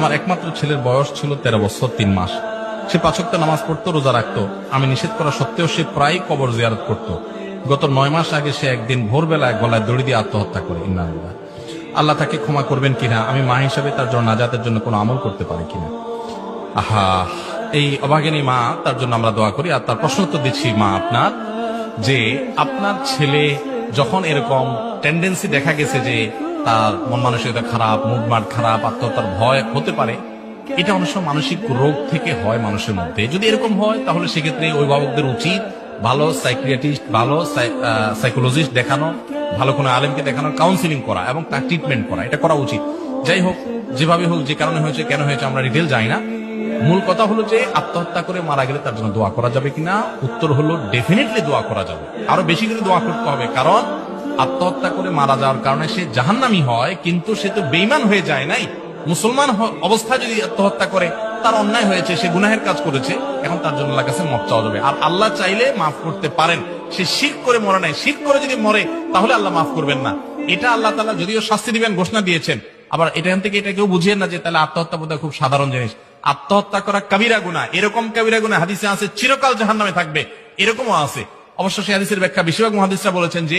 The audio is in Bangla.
আমার একমাত্র ছেলের বয়স ছিল তেরো বছর তিন মাস। সে পাঁচক্ত নামাজ পড়তো, রোজা রাখতো। আমি নিষেধ করা সত্ত্বেও সে প্রায় কবর জিয়ারত করত। গত নয় মাস আগে সে একদিন ভোরবেলায় গলায় দড়ি দিয়ে আত্মহত্যা করে। ইন্নাল্লাহ আল্লাহ তাকে ক্ষমা করবেন কিনা, আমি মা হিসাবে তার জন্য নাজাতের জন্য কোনো আমল করতে পারি কিনা? আহা, এই অভাগিনী মা, তার জন্য আমরা দোয়া করি। আর তার প্রশ্ন উত্তর দিচ্ছি, মা, আপনার? যে, আপনার ছেলে যখন এরকম টেন্ডেন্সি দেখা গেছে যে তার মন মানসিকতা খারাপ মুভমার্ট খারাপ, আত্মহত্যার ভয় হতে পারে। এটা অনেক সময় মানসিক রোগ থেকে হয় মানুষের মধ্যে। যদি এরকম হয়, তাহলে সেক্ষেত্রে অভিভাবকদের উচিত ভালো সাইক্রিয়াটিস্ট ভালো সাইকোলজিস্ট দেখানো, ভালো কোনো আলেমকে দেখানো কাউন্সিলিং করা এবং তার ট্রিটমেন্ট করা। এটা করা উচিত। যাই হোক, যেভাবে হোক, যে কারণে হয়েছে, কেন হয়েছে আমরা ডিটেল যাই না। মূল কথা হলো যে, আত্মহত্যা করে মারা গেলে তার জন্য দোয়া করা যাবে কিনা? উত্তর হলো ডেফিনেটলি দোয়া করা যাবে। আরও বেশি করে দোয়া করতে হবে, কারণ আত্মহত্যা করে মারা যাওয়ার কারণে সে জাহান্নামি হয়, কিন্তু সে তো বেইমান হয়ে যায় নাই। মুসলমান অবস্থায় যদি আত্মহত্যা করে, তার অন্যায় হয়েছে, সে গুনাহের কাজ করেছে, এখন তার জন্য আল্লাহ কাছে মাফ চাওয়া যাবে। আর আল্লাহ চাইলে মাফ করতে পারেন। সে শির করে মরে নাই। শির করে যদি মরে, তাহলে আল্লাহ মাফ করবেন না। এটা আল্লাহ তাআলা যদিও শাস্তি দিবেন, ঘোষণা দিয়েছেন, আবার এখান থেকে এটা কেউ বুঝিয়ে না যে তাহলে আত্মহত্যা বোধহয় খুব সাধারণ জিনিস। আত্মহত্যা করা কাবিরা গুণা এরকম কাবিরা গুণা হাদিসে আছে, চিরকাল জাহান্নামে থাকবে। এরকমও আছে। অবশ্য সে হাদিসের ব্যাখ্যা বেশিরভাগ মহাদিসরা বলেছেন যে